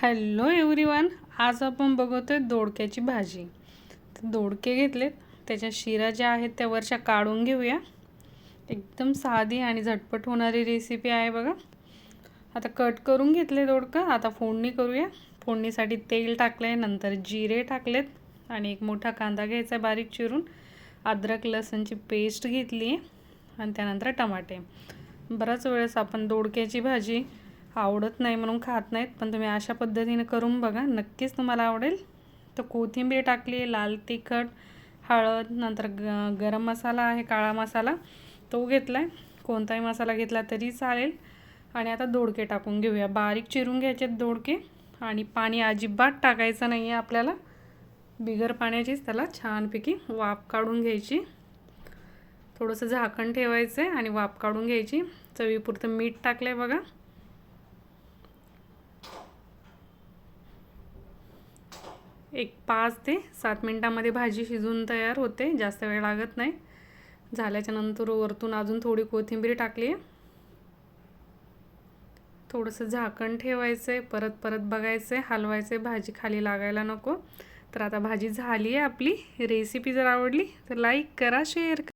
Hello everyone आज आपण बघतोय दोडक्याची भाजी. तर दोडके घेतलेत. त्याच्या शिरा ज्या आहेत त्या वरच्या काढून घेऊया. एकदम साधी आणि झटपट होणारी रेसिपी आहे बघा. आता कट करून घेतले दोडकं. आता फोडणी करूया. फोडणीसाठी तेल टाकलं आहे नंतर जिरे टाकलेत आणि एक मोठा कांदा घ्यायचा आहे बारीक चिरून. अद्रक लसणची पेस्ट घेतली आहे आणि त्यानंतर टमाटे. बराच वेळेस आपण दोडक्याची भाजी आवडत नाही म्हणून खात नाहीत पण तुम्ही अशा पद्धतीने करून बघा. नक्कीच तुम्हाला आवडेल. तर कोथिंबीर टाकली लाल तिखट हळद नंतर ग गरम मसाला आहे काळा मसाला. तो घेतला आहे कोणताही मसाला घेतला तरी चालेल. आणि आता दोडके टाकून घेऊया. बारीक चिरून घ्यायचे दोडके. आणि पाणी अजिबात टाकायचं नाही आहे आपल्याला. बिगर पाण्याचीच त्याला छानपैकी वाफ काढून घ्यायची. थोडंसं झाकण ठेवायचं आहे आणि वाफ काढून घ्यायची. चवीपुरतं मीठ टाकलं आहे बघा. एक पाच ते सात मिनटामध्ये भाजी शिजून तयार होते. जास्त वेळ लागत नाही. झाल्याच्यानंतर वरतून अजून थोडी कोथिंबीर टाकली आहे थोडंसं झाकण ठेवायचं आहे परत परत बघायचं आहे हलवायचं आहे भाजी खाली लागायला नको. तर आता भाजी झाली आहे आपली. रेसिपी जर आवडली तर लाईक करा शेअर करा.